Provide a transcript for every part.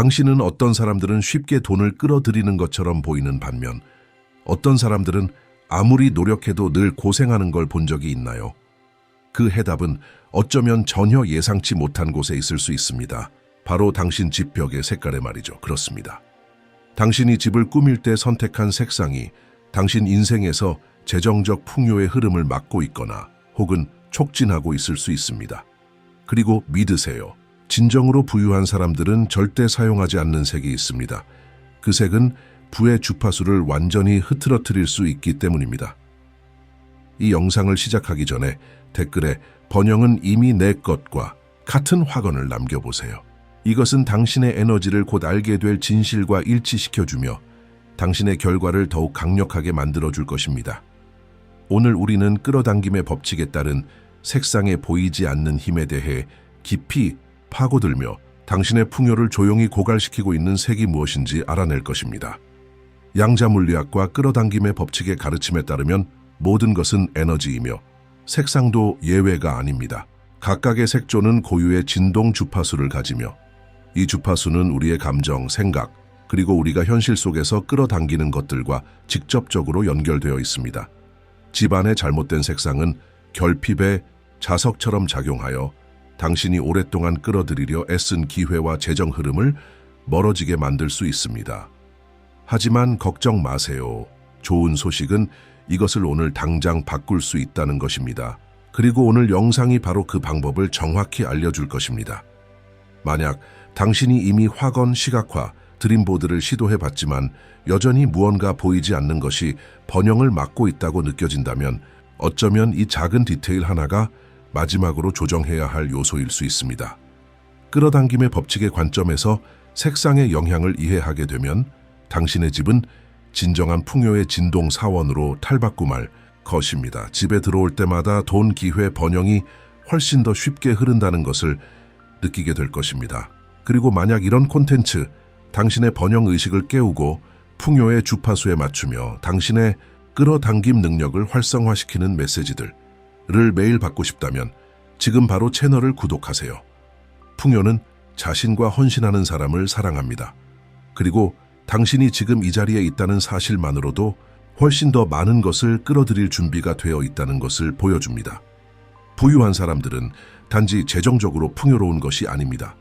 당신은 어떤 사람들은 쉽게 돈을 끌어들이는 것처럼 보이는 반면 어떤 사람들은 아무리 노력해도 늘 고생하는 걸 본 적이 있나요? 그 해답은 어쩌면 전혀 예상치 못한 곳에 있을 수 있습니다. 바로 당신 집 벽의 색깔의 말이죠. 그렇습니다. 당신이 집을 꾸밀 때 선택한 색상이 당신 인생에서 재정적 풍요의 흐름을 막고 있거나 혹은 촉진하고 있을 수 있습니다. 그리고 믿으세요. 진정으로 부유한 사람들은 절대 사용하지 않는 색이 있습니다. 그 색은 부의 주파수를 완전히 흐트러뜨릴 수 있기 때문입니다. 이 영상을 시작하기 전에 댓글에 번영은 이미 내 것과 같은 확언을 남겨보세요. 이것은 당신의 에너지를 곧 알게 될 진실과 일치시켜주며 당신의 결과를 더욱 강력하게 만들어줄 것입니다. 오늘 우리는 끌어당김의 법칙에 따른 색상에 보이지 않는 힘에 대해 깊이 파고들며 당신의 풍요를 조용히 고갈시키고 있는 색이 무엇인지 알아낼 것입니다. 양자 물리학과 끌어당김의 법칙의 가르침에 따르면 모든 것은 에너지이며 색상도 예외가 아닙니다. 각각의 색조는 고유의 진동 주파수를 가지며 이 주파수는 우리의 감정, 생각, 그리고 우리가 현실 속에서 끌어당기는 것들과 직접적으로 연결되어 있습니다. 집안의 잘못된 색상은 결핍의 자석처럼 작용하여 당신이 오랫동안 끌어들이려 애쓴 기회와 재정 흐름을 멀어지게 만들 수 있습니다. 하지만 걱정 마세요. 좋은 소식은 이것을 오늘 당장 바꿀 수 있다는 것입니다. 그리고 오늘 영상이 바로 그 방법을 정확히 알려줄 것입니다. 만약 당신이 이미 확언, 시각화, 드림보드를 시도해 봤지만 여전히 무언가 보이지 않는 것이 번영을 막고 있다고 느껴진다면 어쩌면 이 작은 디테일 하나가 마지막으로 조정해야 할 요소일 수 있습니다. 끌어당김의 법칙의 관점에서 색상의 영향을 이해하게 되면 당신의 집은 진정한 풍요의 진동 사원으로 탈바꿈할 것입니다. 집에 들어올 때마다 돈, 기회, 번영이 훨씬 더 쉽게 흐른다는 것을 느끼게 될 것입니다. 그리고 만약 이런 콘텐츠, 당신의 번영 의식을 깨우고 풍요의 주파수에 맞추며 당신의 끌어당김 능력을 활성화시키는 메시지들 을 매일 받고 싶다면 지금 바로 채널을 구독하세요. 풍요는 자신과 헌신하는 사람을 사랑합니다. 그리고 당신이 지금 이 자리에 있다는 사실만으로도 훨씬 더 많은 것을 끌어들일 준비가 되어 있다는 것을 보여줍니다. 부유한 사람들은 단지 재정적으로 풍요로운 것이 아닙니다.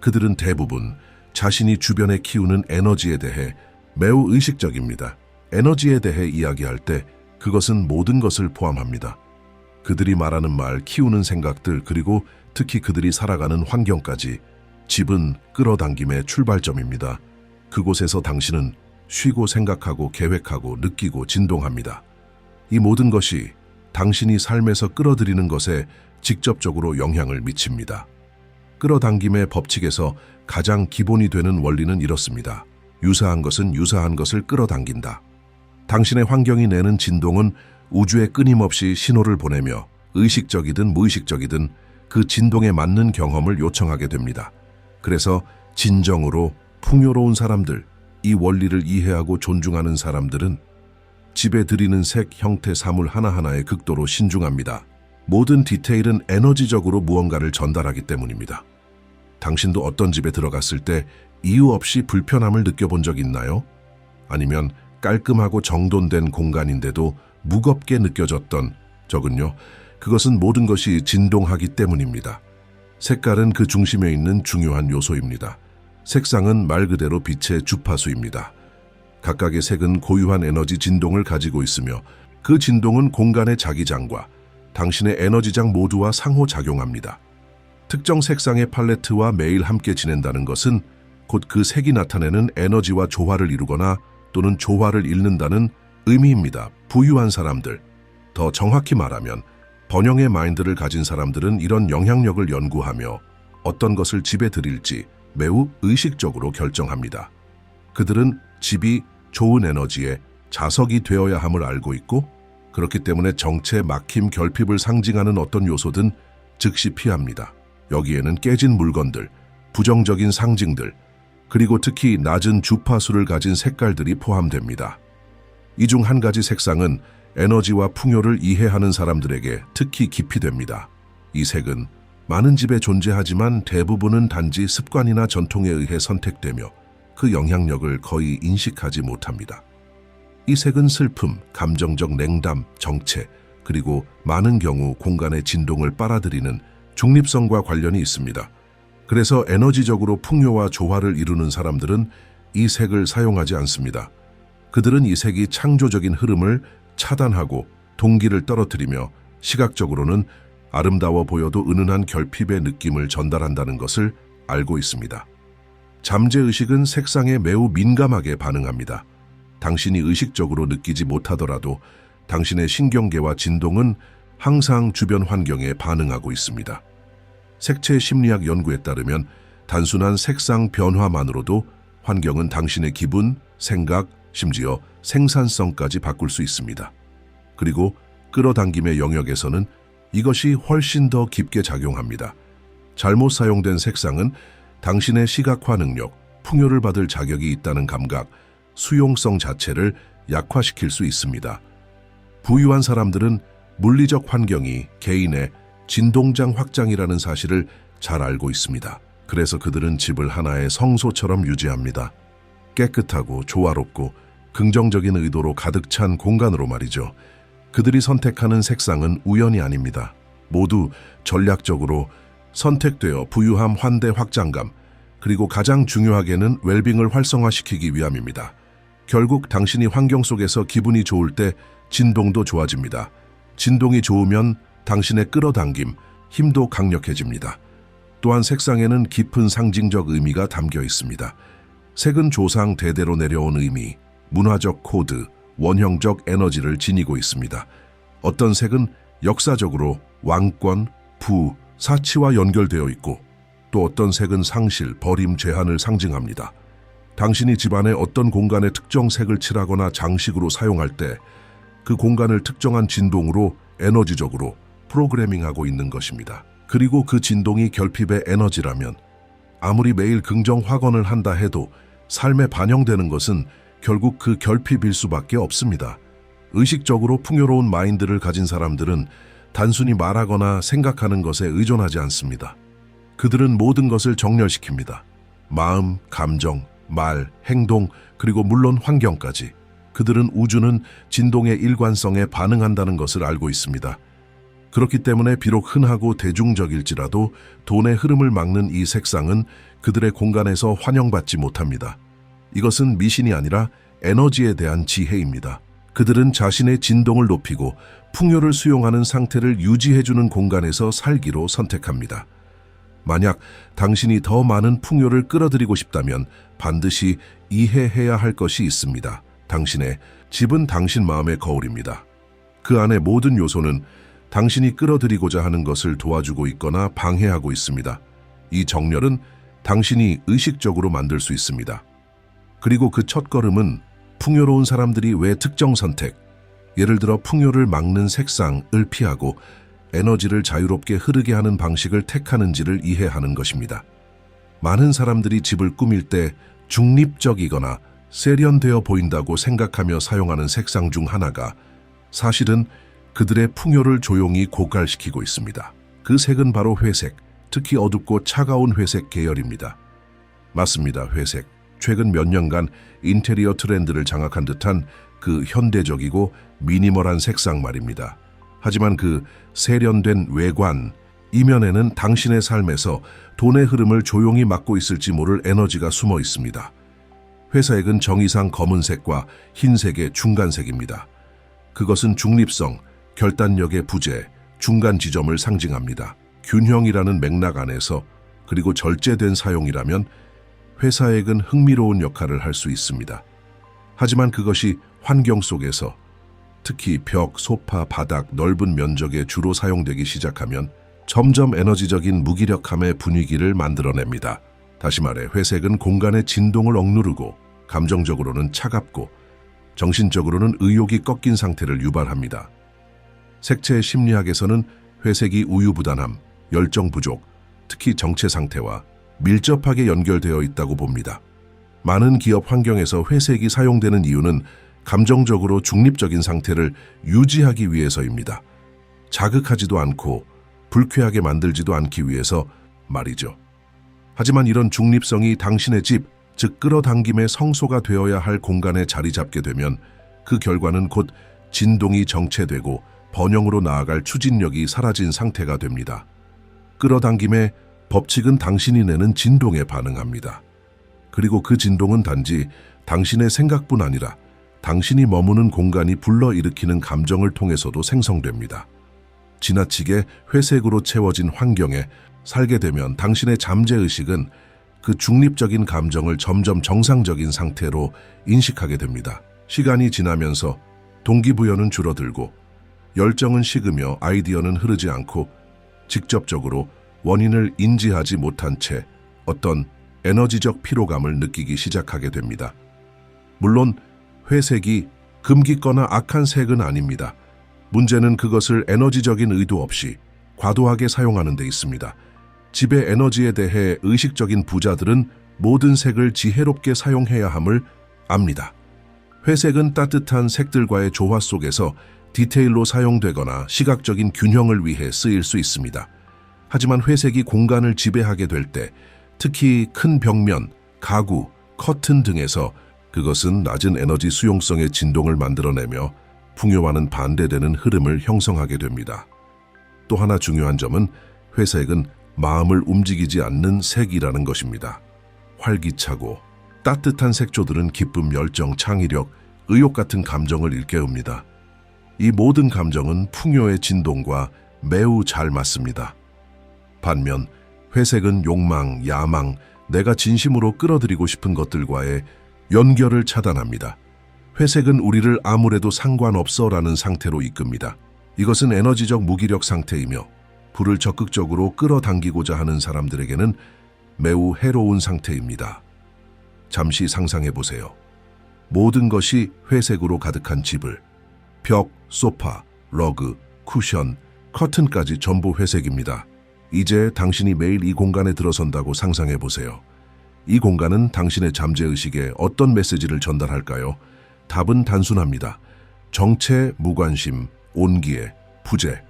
그들은 대부분 자신이 주변에 키우는 에너지에 대해 매우 의식적입니다. 에너지에 대해 이야기할 때 그것은 모든 것을 포함합니다. 그들이 말하는 말, 키우는 생각들, 그리고 특히 그들이 살아가는 환경까지 집은 끌어당김의 출발점입니다. 그곳에서 당신은 쉬고 생각하고 계획하고 느끼고 진동합니다. 이 모든 것이 당신이 삶에서 끌어들이는 것에 직접적으로 영향을 미칩니다. 끌어당김의 법칙에서 가장 기본이 되는 원리는 이렇습니다. 유사한 것은 유사한 것을 끌어당긴다. 당신의 환경이 내는 진동은 우주에 끊임없이 신호를 보내며 의식적이든 무의식적이든 그 진동에 맞는 경험을 요청하게 됩니다. 그래서 진정으로 풍요로운 사람들, 이 원리를 이해하고 존중하는 사람들은 집에 들이는 색, 형태, 사물 하나하나에 극도로 신중합니다. 모든 디테일은 에너지적으로 무언가를 전달하기 때문입니다. 당신도 어떤 집에 들어갔을 때 이유 없이 불편함을 느껴본 적 있나요? 아니면 깔끔하고 정돈된 공간인데도 무겁게 느껴졌던 적은요. 그것은 모든 것이 진동하기 때문입니다. 색깔은 그 중심에 있는 중요한 요소입니다. 색상은 말 그대로 빛의 주파수입니다. 각각의 색은 고유한 에너지 진동을 가지고 있으며 그 진동은 공간의 자기장과 당신의 에너지장 모두와 상호작용합니다. 특정 색상의 팔레트와 매일 함께 지낸다는 것은 곧 그 색이 나타내는 에너지와 조화를 이루거나 또는 조화를 잃는다는 의미입니다. 부유한 사람들, 더 정확히 말하면 번영의 마인드를 가진 사람들은 이런 영향력을 연구하며 어떤 것을 집에 들일지 매우 의식적으로 결정합니다. 그들은 집이 좋은 에너지의 자석이 되어야 함을 알고 있고 그렇기 때문에 정체, 막힘, 결핍을 상징하는 어떤 요소든 즉시 피합니다. 여기에는 깨진 물건들, 부정적인 상징들, 그리고 특히 낮은 주파수를 가진 색깔들이 포함됩니다. 이 중 한 가지 색상은 에너지와 풍요를 이해하는 사람들에게 특히 깊이 됩니다. 이 색은 많은 집에 존재하지만 대부분은 단지 습관이나 전통에 의해 선택되며 그 영향력을 거의 인식하지 못합니다. 이 색은 슬픔, 감정적 냉담, 정체, 그리고 많은 경우 공간의 진동을 빨아들이는 중립성과 관련이 있습니다. 그래서 에너지적으로 풍요와 조화를 이루는 사람들은 이 색을 사용하지 않습니다. 그들은 이 색이 창조적인 흐름을 차단하고 동기를 떨어뜨리며 시각적으로는 아름다워 보여도 은은한 결핍의 느낌을 전달한다는 것을 알고 있습니다. 잠재의식은 색상에 매우 민감하게 반응합니다. 당신이 의식적으로 느끼지 못하더라도 당신의 신경계와 진동은 항상 주변 환경에 반응하고 있습니다. 색채 심리학 연구에 따르면 단순한 색상 변화만으로도 환경은 당신의 기분, 생각, 심지어 생산성까지 바꿀 수 있습니다. 그리고 끌어당김의 영역에서는 이것이 훨씬 더 깊게 작용합니다. 잘못 사용된 색상은 당신의 시각화 능력, 풍요를 받을 자격이 있다는 감각, 수용성 자체를 약화시킬 수 있습니다. 부유한 사람들은 물리적 환경이 개인의 진동장 확장이라는 사실을 잘 알고 있습니다. 그래서 그들은 집을 하나의 성소처럼 유지합니다. 깨끗하고 조화롭고 긍정적인 의도로 가득 찬 공간으로 말이죠. 그들이 선택하는 색상은 우연이 아닙니다. 모두 전략적으로 선택되어 부유함, 환대, 확장감, 그리고 가장 중요하게는 웰빙을 활성화시키기 위함입니다. 결국 당신이 환경 속에서 기분이 좋을 때 진동도 좋아집니다. 진동이 좋으면 당신의 끌어당김, 힘도 강력해집니다. 또한 색상에는 깊은 상징적 의미가 담겨 있습니다. 색은 조상 대대로 내려온 의미, 문화적 코드, 원형적 에너지를 지니고 있습니다. 어떤 색은 역사적으로 왕권, 부, 사치와 연결되어 있고 또 어떤 색은 상실, 버림, 제한을 상징합니다. 당신이 집안의 어떤 공간에 특정 색을 칠하거나 장식으로 사용할 때 그 공간을 특정한 진동으로 에너지적으로 프로그래밍하고 있는 것입니다. 그리고 그 진동이 결핍의 에너지라면 아무리 매일 긍정 확언을 한다 해도 삶에 반영되는 것은 결국 그 결핍일 수밖에 없습니다. 의식적으로 풍요로운 마인드를 가진 사람들은 단순히 말하거나 생각하는 것에 의존하지 않습니다. 그들은 모든 것을 정렬시킵니다. 마음, 감정, 말, 행동, 그리고 물론 환경까지. 그들은 우주는 진동의 일관성에 반응한다는 것을 알고 있습니다. 그렇기 때문에 비록 흔하고 대중적일지라도 돈의 흐름을 막는 이 색상은 그들의 공간에서 환영받지 못합니다. 이것은 미신이 아니라 에너지에 대한 지혜입니다. 그들은 자신의 진동을 높이고 풍요를 수용하는 상태를 유지해주는 공간에서 살기로 선택합니다. 만약 당신이 더 많은 풍요를 끌어들이고 싶다면 반드시 이해해야 할 것이 있습니다. 당신의 집은 당신 마음의 거울입니다. 그 안의 모든 요소는 당신이 끌어들이고자 하는 것을 도와주고 있거나 방해하고 있습니다. 이 정렬은 당신이 의식적으로 만들 수 있습니다. 그리고 그 첫 걸음은 풍요로운 사람들이 왜 특정 선택, 예를 들어 풍요를 막는 색상을 피하고 에너지를 자유롭게 흐르게 하는 방식을 택하는지를 이해하는 것입니다. 많은 사람들이 집을 꾸밀 때 중립적이거나 세련되어 보인다고 생각하며 사용하는 색상 중 하나가 사실은 그들의 풍요를 조용히 고갈시키고 있습니다. 그 색은 바로 회색, 특히 어둡고 차가운 회색 계열입니다. 맞습니다, 회색. 최근 몇 년간 인테리어 트렌드를 장악한 듯한 그 현대적이고 미니멀한 색상 말입니다. 하지만 그 세련된 외관, 이면에는 당신의 삶에서 돈의 흐름을 조용히 막고 있을지 모를 에너지가 숨어 있습니다. 회사액은 정의상 검은색과 흰색의 중간색입니다. 그것은 중립성, 결단력의 부재, 중간 지점을 상징합니다. 균형이라는 맥락 안에서 그리고 절제된 사용이라면 회사액은 흥미로운 역할을 할 수 있습니다. 하지만 그것이 환경 속에서 특히 벽, 소파, 바닥, 넓은 면적에 주로 사용되기 시작하면 점점 에너지적인 무기력함의 분위기를 만들어냅니다. 다시 말해 회색은 공간의 진동을 억누르고 감정적으로는 차갑고 정신적으로는 의욕이 꺾인 상태를 유발합니다. 색채 심리학에서는 회색이 우유부단함, 열정 부족, 특히 정체 상태와 밀접하게 연결되어 있다고 봅니다. 많은 기업 환경에서 회색이 사용되는 이유는 감정적으로 중립적인 상태를 유지하기 위해서입니다. 자극하지도 않고 불쾌하게 만들지도 않기 위해서 말이죠. 하지만 이런 중립성이 당신의 집, 즉 끌어당김의 성소가 되어야 할 공간에 자리 잡게 되면 그 결과는 곧 진동이 정체되고 번영으로 나아갈 추진력이 사라진 상태가 됩니다. 끌어당김의 법칙은 당신이 내는 진동에 반응합니다. 그리고 그 진동은 단지 당신의 생각뿐 아니라 당신이 머무는 공간이 불러일으키는 감정을 통해서도 생성됩니다. 지나치게 회색으로 채워진 환경에 살게 되면 당신의 잠재의식은 그 중립적인 감정을 점점 정상적인 상태로 인식하게 됩니다. 시간이 지나면서 동기부여는 줄어들고 열정은 식으며 아이디어는 흐르지 않고 직접적으로 원인을 인지하지 못한 채 어떤 에너지적 피로감을 느끼기 시작하게 됩니다. 물론 회색이 금기거나 악한 색은 아닙니다. 문제는 그것을 에너지적인 의도 없이 과도하게 사용하는 데 있습니다. 집의 에너지에 대해 의식적인 부자들은 모든 색을 지혜롭게 사용해야 함을 압니다. 회색은 따뜻한 색들과의 조화 속에서 디테일로 사용되거나 시각적인 균형을 위해 쓰일 수 있습니다. 하지만 회색이 공간을 지배하게 될 때, 특히 큰 벽면, 가구, 커튼 등에서 그것은 낮은 에너지 수용성의 진동을 만들어내며 풍요와는 반대되는 흐름을 형성하게 됩니다. 또 하나 중요한 점은 회색은 마음을 움직이지 않는 색이라는 것입니다. 활기차고 따뜻한 색조들은 기쁨, 열정, 창의력, 의욕 같은 감정을 일깨웁니다. 이 모든 감정은 풍요의 진동과 매우 잘 맞습니다. 반면 회색은 욕망, 야망, 내가 진심으로 끌어들이고 싶은 것들과의 연결을 차단합니다. 회색은 우리를 아무래도 상관없어라는 상태로 이끕니다. 이것은 에너지적 무기력 상태이며 불을 적극적으로 끌어당기고자 하는 사람들에게는 매우 해로운 상태입니다. 잠시 상상해 보세요. 모든 것이 회색으로 가득한 집을 벽, 소파, 러그, 쿠션, 커튼까지 전부 회색입니다. 이제 당신이 매일 이 공간에 들어선다고 상상해 보세요. 이 공간은 당신의 잠재의식에 어떤 메시지를 전달할까요? 답은 단순합니다. 정체, 무관심, 온기에, 부재.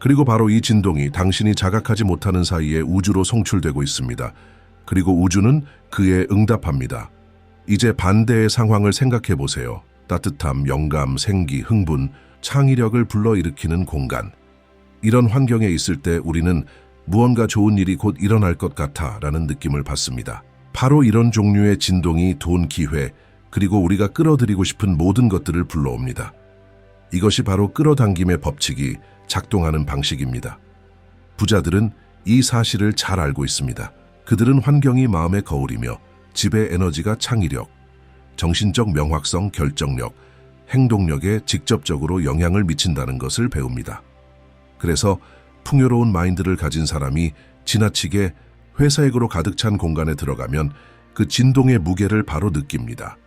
그리고 바로 이 진동이 당신이 자각하지 못하는 사이에 우주로 송출되고 있습니다. 그리고 우주는 그에 응답합니다. 이제 반대의 상황을 생각해 보세요. 따뜻함, 영감, 생기, 흥분, 창의력을 불러일으키는 공간. 이런 환경에 있을 때 우리는 무언가 좋은 일이 곧 일어날 것 같아 라는 느낌을 받습니다. 바로 이런 종류의 진동이 돈, 기회, 그리고 우리가 끌어들이고 싶은 모든 것들을 불러옵니다. 이것이 바로 끌어당김의 법칙이 작동하는 방식입니다. 부자들은 이 사실을 잘 알고 있습니다. 그들은 환경이 마음의 거울이며 집의 에너지가 창의력, 정신적 명확성, 결정력, 행동력에 직접적으로 영향을 미친다는 것을 배웁니다. 그래서 풍요로운 마인드를 가진 사람이 지나치게 회사액으로 가득 찬 공간에 들어가면 그 진동의 무게를 바로 느낍니다.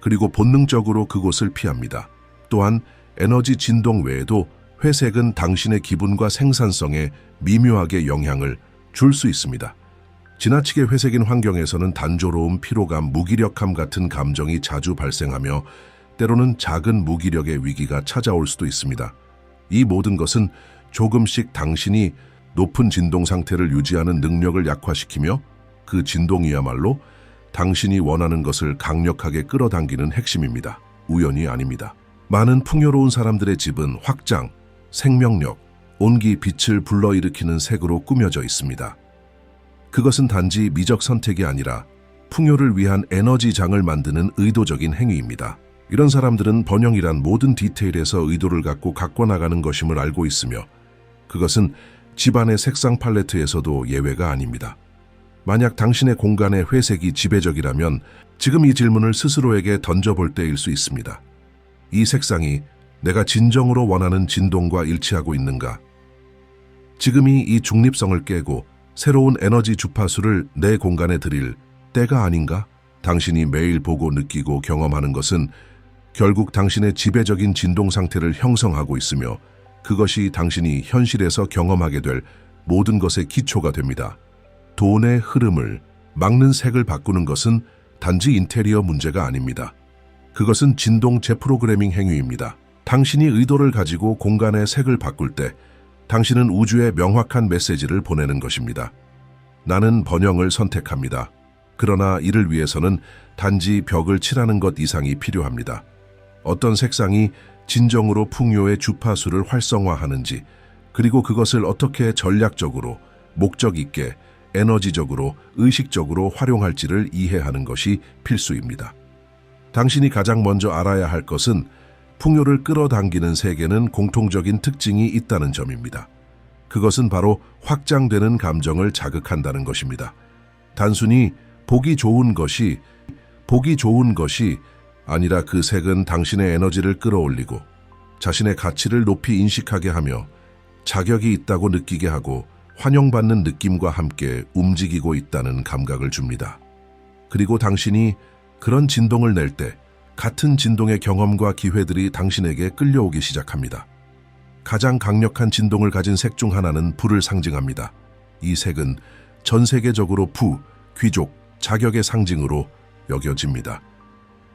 그리고 본능적으로 그곳을 피합니다. 또한 에너지 진동 외에도 회색은 당신의 기분과 생산성에 미묘하게 영향을 줄 수 있습니다. 지나치게 회색인 환경에서는 단조로움, 피로감, 무기력함 같은 감정이 자주 발생하며 때로는 작은 무기력의 위기가 찾아올 수도 있습니다. 이 모든 것은 조금씩 당신이 높은 진동 상태를 유지하는 능력을 약화시키며 그 진동이야말로 당신이 원하는 것을 강력하게 끌어당기는 핵심입니다. 우연이 아닙니다. 많은 풍요로운 사람들의 집은 확장, 생명력, 온기, 빛을 불러일으키는 색으로 꾸며져 있습니다. 그것은 단지 미적 선택이 아니라 풍요를 위한 에너지장을 만드는 의도적인 행위입니다. 이런 사람들은 번영이란 모든 디테일에서 의도를 갖고 가꿔 나가는 것임을 알고 있으며 그것은 집안의 색상 팔레트에서도 예외가 아닙니다. 만약 당신의 공간의 회색이 지배적이라면 지금 이 질문을 스스로에게 던져볼 때일 수 있습니다. 이 색상이 내가 진정으로 원하는 진동과 일치하고 있는가? 지금이 이 중립성을 깨고 새로운 에너지 주파수를 내 공간에 드릴 때가 아닌가? 당신이 매일 보고 느끼고 경험하는 것은 결국 당신의 지배적인 진동 상태를 형성하고 있으며 그것이 당신이 현실에서 경험하게 될 모든 것의 기초가 됩니다. 돈의 흐름을 막는 색을 바꾸는 것은 단지 인테리어 문제가 아닙니다. 그것은 진동 재프로그래밍 행위입니다. 당신이 의도를 가지고 공간의 색을 바꿀 때 당신은 우주에 명확한 메시지를 보내는 것입니다. 나는 번영을 선택합니다. 그러나 이를 위해서는 단지 벽을 칠하는 것 이상이 필요합니다. 어떤 색상이 진정으로 풍요의 주파수를 활성화하는지, 그리고 그것을 어떻게 전략적으로, 목적 있게, 에너지적으로, 의식적으로 활용할지를 이해하는 것이 필수입니다. 당신이 가장 먼저 알아야 할 것은 풍요를 끌어당기는 세계는 공통적인 특징이 있다는 점입니다. 그것은 바로 확장되는 감정을 자극한다는 것입니다. 단순히 보기 좋은 것이 보기 좋은 것이 아니라 그 색은 당신의 에너지를 끌어올리고 자신의 가치를 높이 인식하게 하며 자격이 있다고 느끼게 하고 환영받는 느낌과 함께 움직이고 있다는 감각을 줍니다. 그리고 당신이 그런 진동을 낼때 같은 진동의 경험과 기회들이 당신에게 끌려오기 시작합니다. 가장 강력한 진동을 가진 색 중 하나는 불을 상징합니다. 이 색은 전 세계적으로 부, 귀족, 자격의 상징으로 여겨집니다.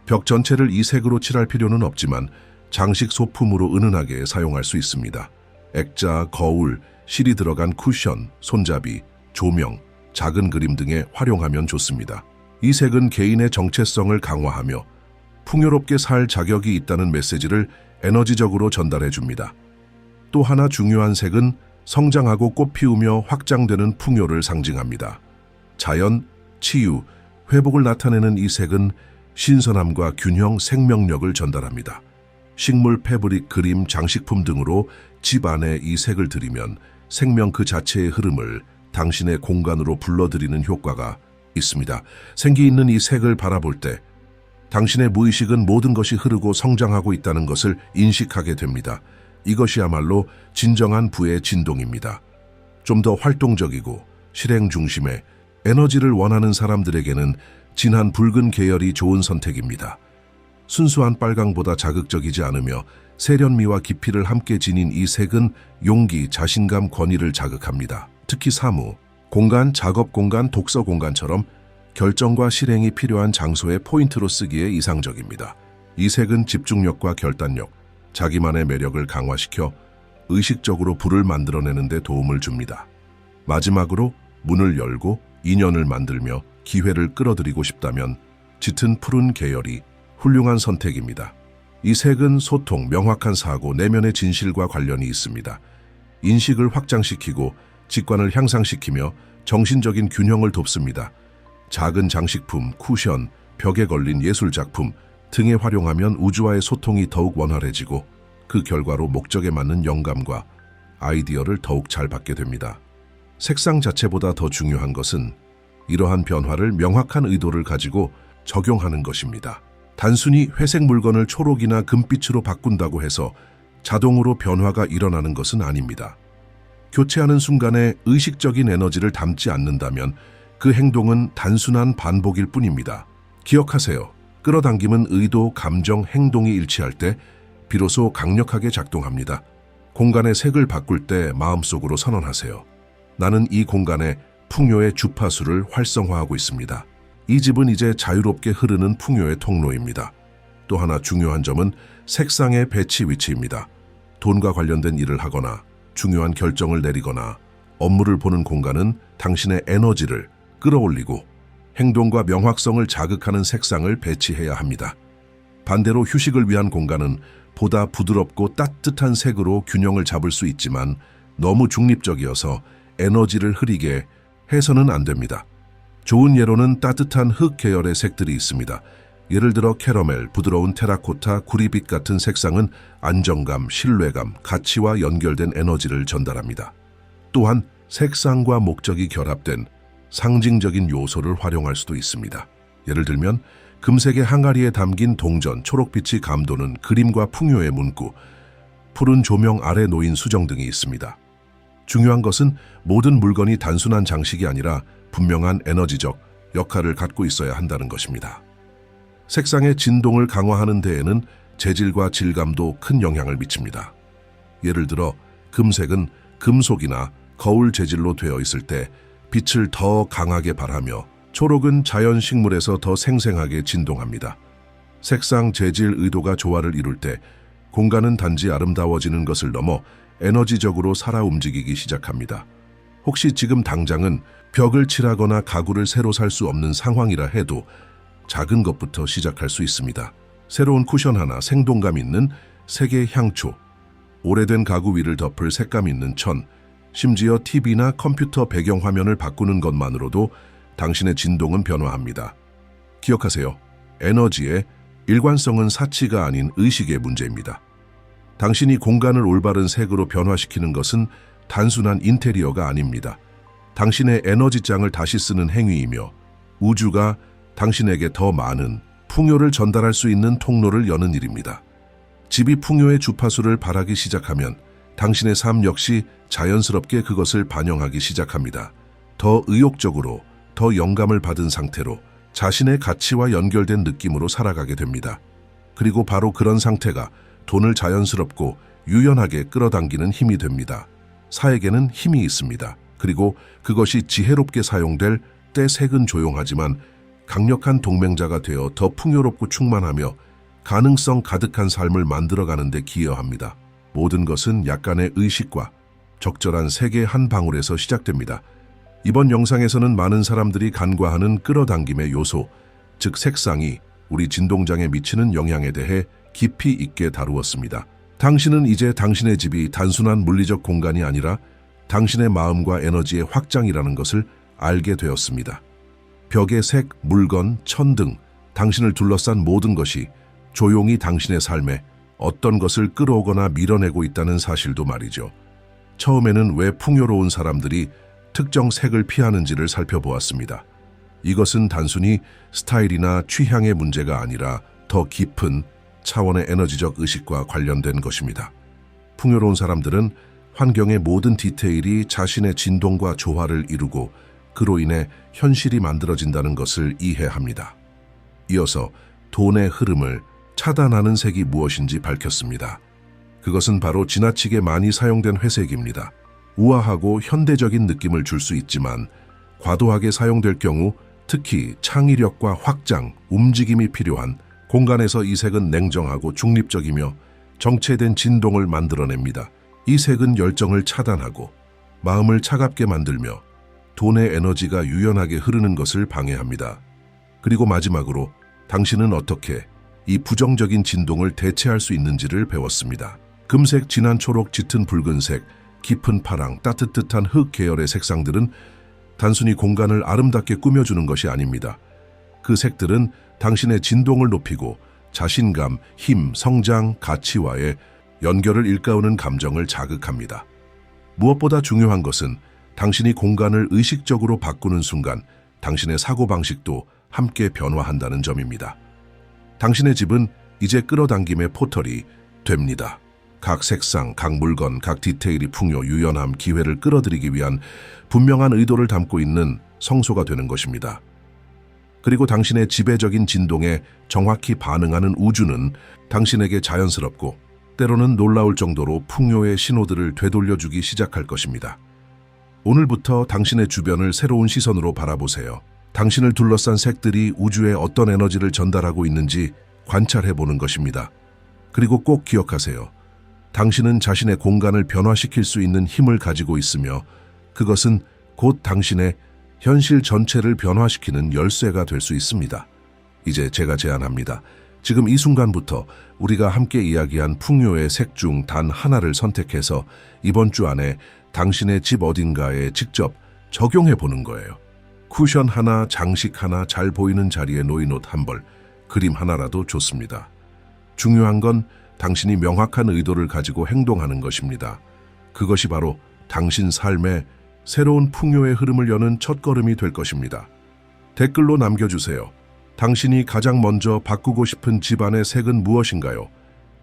벽 전체를 이 색으로 칠할 필요는 없지만 장식 소품으로 은은하게 사용할 수 있습니다. 액자, 거울, 실이 들어간 쿠션, 손잡이, 조명, 작은 그림 등에 활용하면 좋습니다. 이 색은 개인의 정체성을 강화하며 풍요롭게 살 자격이 있다는 메시지를 에너지적으로 전달해 줍니다. 또 하나 중요한 색은 성장하고 꽃 피우며 확장되는 풍요를 상징합니다. 자연, 치유, 회복을 나타내는 이 색은 신선함과 균형, 생명력을 전달합니다. 식물, 패브릭, 그림, 장식품 등으로 집 안에 이 색을 들이면 생명 그 자체의 흐름을 당신의 공간으로 불러들이는 효과가 있습니다. 생기 있는 이 색을 바라볼 때 당신의 무의식은 모든 것이 흐르고 성장하고 있다는 것을 인식하게 됩니다. 이것이야말로 진정한 부의 진동입니다. 좀 더 활동적이고 실행 중심의 에너지를 원하는 사람들에게는 진한 붉은 계열이 좋은 선택입니다. 순수한 빨강보다 자극적이지 않으며 세련미와 깊이를 함께 지닌 이 색은 용기, 자신감, 권위를 자극합니다. 특히 사무, 공간, 작업 공간, 독서 공간처럼 결정과 실행이 필요한 장소의 포인트로 쓰기에 이상적입니다. 이 색은 집중력과 결단력, 자기만의 매력을 강화시켜 의식적으로 불을 만들어내는 데 도움을 줍니다. 마지막으로 문을 열고 인연을 만들며 기회를 끌어들이고 싶다면 짙은 푸른 계열이 훌륭한 선택입니다. 이 색은 소통, 명확한 사고, 내면의 진실과 관련이 있습니다. 인식을 확장시키고 직관을 향상시키며 정신적인 균형을 돕습니다. 작은 장식품, 쿠션, 벽에 걸린 예술작품 등에 활용하면 우주와의 소통이 더욱 원활해지고 그 결과로 목적에 맞는 영감과 아이디어를 더욱 잘 받게 됩니다. 색상 자체보다 더 중요한 것은 이러한 변화를 명확한 의도를 가지고 적용하는 것입니다. 단순히 회색 물건을 초록이나 금빛으로 바꾼다고 해서 자동으로 변화가 일어나는 것은 아닙니다. 교체하는 순간에 의식적인 에너지를 담지 않는다면 그 행동은 단순한 반복일 뿐입니다. 기억하세요. 끌어당김은 의도, 감정, 행동이 일치할 때 비로소 강력하게 작동합니다. 공간의 색을 바꿀 때 마음속으로 선언하세요. 나는 이 공간에 풍요의 주파수를 활성화하고 있습니다. 이 집은 이제 자유롭게 흐르는 풍요의 통로입니다. 또 하나 중요한 점은 색상의 배치 위치입니다. 돈과 관련된 일을 하거나 중요한 결정을 내리거나 업무를 보는 공간은 당신의 에너지를 끌어올리고 행동과 명확성을 자극하는 색상을 배치해야 합니다. 반대로 휴식을 위한 공간은 보다 부드럽고 따뜻한 색으로 균형을 잡을 수 있지만 너무 중립적이어서 에너지를 흐리게 해서는 안 됩니다. 좋은 예로는 따뜻한 흙 계열의 색들이 있습니다. 예를 들어 캐러멜, 부드러운 테라코타, 구리빛 같은 색상은 안정감, 신뢰감, 가치와 연결된 에너지를 전달합니다. 또한 색상과 목적이 결합된 상징적인 요소를 활용할 수도 있습니다. 예를 들면 금색의 항아리에 담긴 동전, 초록빛이 감도는 그림과 풍요의 문구, 푸른 조명 아래 놓인 수정 등이 있습니다. 중요한 것은 모든 물건이 단순한 장식이 아니라 분명한 에너지적 역할을 갖고 있어야 한다는 것입니다. 색상의 진동을 강화하는 데에는 재질과 질감도 큰 영향을 미칩니다. 예를 들어 금색은 금속이나 거울 재질로 되어 있을 때 빛을 더 강하게 발하며 초록은 자연 식물에서 더 생생하게 진동합니다. 색상, 재질, 의도가 조화를 이룰 때 공간은 단지 아름다워지는 것을 넘어 에너지적으로 살아 움직이기 시작합니다. 혹시 지금 당장은 벽을 칠하거나 가구를 새로 살 수 없는 상황이라 해도 작은 것부터 시작할 수 있습니다. 새로운 쿠션 하나, 생동감 있는 색의 향초, 오래된 가구 위를 덮을 색감 있는 천, 심지어 TV나 컴퓨터 배경화면을 바꾸는 것만으로도 당신의 진동은 변화합니다. 기억하세요. 에너지의 일관성은 사치가 아닌 의식의 문제입니다. 당신이 공간을 올바른 색으로 변화시키는 것은 단순한 인테리어가 아닙니다. 당신의 에너지장을 다시 쓰는 행위이며 우주가 당신에게 더 많은 풍요를 전달할 수 있는 통로를 여는 일입니다. 집이 풍요의 주파수를 발하기 시작하면 당신의 삶 역시 자연스럽게 그것을 반영하기 시작합니다. 더 의욕적으로, 더 영감을 받은 상태로 자신의 가치와 연결된 느낌으로 살아가게 됩니다. 그리고 바로 그런 상태가 돈을 자연스럽고 유연하게 끌어당기는 힘이 됩니다. 사에게는 힘이 있습니다. 그리고 그것이 지혜롭게 사용될 때 색은 조용하지만 강력한 동맹자가 되어 더 풍요롭고 충만하며 가능성 가득한 삶을 만들어가는 데 기여합니다. 모든 것은 약간의 의식과 적절한 색의 한 방울에서 시작됩니다. 이번 영상에서는 많은 사람들이 간과하는 끌어당김의 요소, 즉 색상이 우리 진동장에 미치는 영향에 대해 깊이 있게 다루었습니다. 당신은 이제 당신의 집이 단순한 물리적 공간이 아니라 당신의 마음과 에너지의 확장이라는 것을 알게 되었습니다. 벽의 색, 물건, 천 등 당신을 둘러싼 모든 것이 조용히 당신의 삶에 어떤 것을 끌어오거나 밀어내고 있다는 사실도 말이죠. 처음에는 왜 풍요로운 사람들이 특정 색을 피하는지를 살펴보았습니다. 이것은 단순히 스타일이나 취향의 문제가 아니라 더 깊은 차원의 에너지적 의식과 관련된 것입니다. 풍요로운 사람들은 환경의 모든 디테일이 자신의 진동과 조화를 이루고 그로 인해 현실이 만들어진다는 것을 이해합니다. 이어서 돈의 흐름을 차단하는 색이 무엇인지 밝혔습니다. 그것은 바로 지나치게 많이 사용된 회색입니다. 우아하고 현대적인 느낌을 줄 수 있지만 과도하게 사용될 경우 특히 창의력과 확장, 움직임이 필요한 공간에서 이 색은 냉정하고 중립적이며 정체된 진동을 만들어냅니다. 이 색은 열정을 차단하고 마음을 차갑게 만들며 돈의 에너지가 유연하게 흐르는 것을 방해합니다. 그리고 마지막으로 당신은 어떻게 이 부정적인 진동을 대체할 수 있는지를 배웠습니다. 금색, 진한 초록, 짙은 붉은색, 깊은 파랑, 따뜻한 흙 계열의 색상들은 단순히 공간을 아름답게 꾸며주는 것이 아닙니다. 그 색들은 당신의 진동을 높이고 자신감, 힘, 성장, 가치와의 연결을 일깨우는 감정을 자극합니다. 무엇보다 중요한 것은 당신이 공간을 의식적으로 바꾸는 순간 당신의 사고방식도 함께 변화한다는 점입니다. 당신의 집은 이제 끌어당김의 포털이 됩니다. 각 색상, 각 물건, 각 디테일이 풍요, 유연함, 기회를 끌어들이기 위한 분명한 의도를 담고 있는 성소가 되는 것입니다. 그리고 당신의 지배적인 진동에 정확히 반응하는 우주는 당신에게 자연스럽고 때로는 놀라울 정도로 풍요의 신호들을 되돌려주기 시작할 것입니다. 오늘부터 당신의 주변을 새로운 시선으로 바라보세요. 당신을 둘러싼 색들이 우주에 어떤 에너지를 전달하고 있는지 관찰해 보는 것입니다. 그리고 꼭 기억하세요. 당신은 자신의 공간을 변화시킬 수 있는 힘을 가지고 있으며 그것은 곧 당신의 현실 전체를 변화시키는 열쇠가 될 수 있습니다. 이제 제가 제안합니다. 지금 이 순간부터 우리가 함께 이야기한 풍요의 색 중 단 하나를 선택해서 이번 주 안에 당신의 집 어딘가에 직접 적용해 보는 거예요. 쿠션 하나, 장식 하나, 잘 보이는 자리에 놓인 옷 한 벌, 그림 하나라도 좋습니다. 중요한 건 당신이 명확한 의도를 가지고 행동하는 것입니다. 그것이 바로 당신 삶에 새로운 풍요의 흐름을 여는 첫걸음이 될 것입니다. 댓글로 남겨주세요. 당신이 가장 먼저 바꾸고 싶은 집안의 색은 무엇인가요?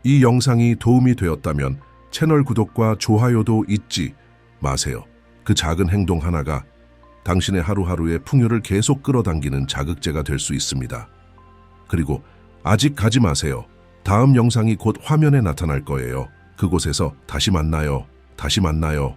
이 영상이 도움이 되었다면 채널 구독과 좋아요도 잊지 마세요. 그 작은 행동 하나가 당신의 하루하루의 풍요를 계속 끌어당기는 자극제가 될 수 있습니다. 그리고 아직 가지 마세요. 다음 영상이 곧 화면에 나타날 거예요. 그곳에서 다시 만나요. 다시 만나요.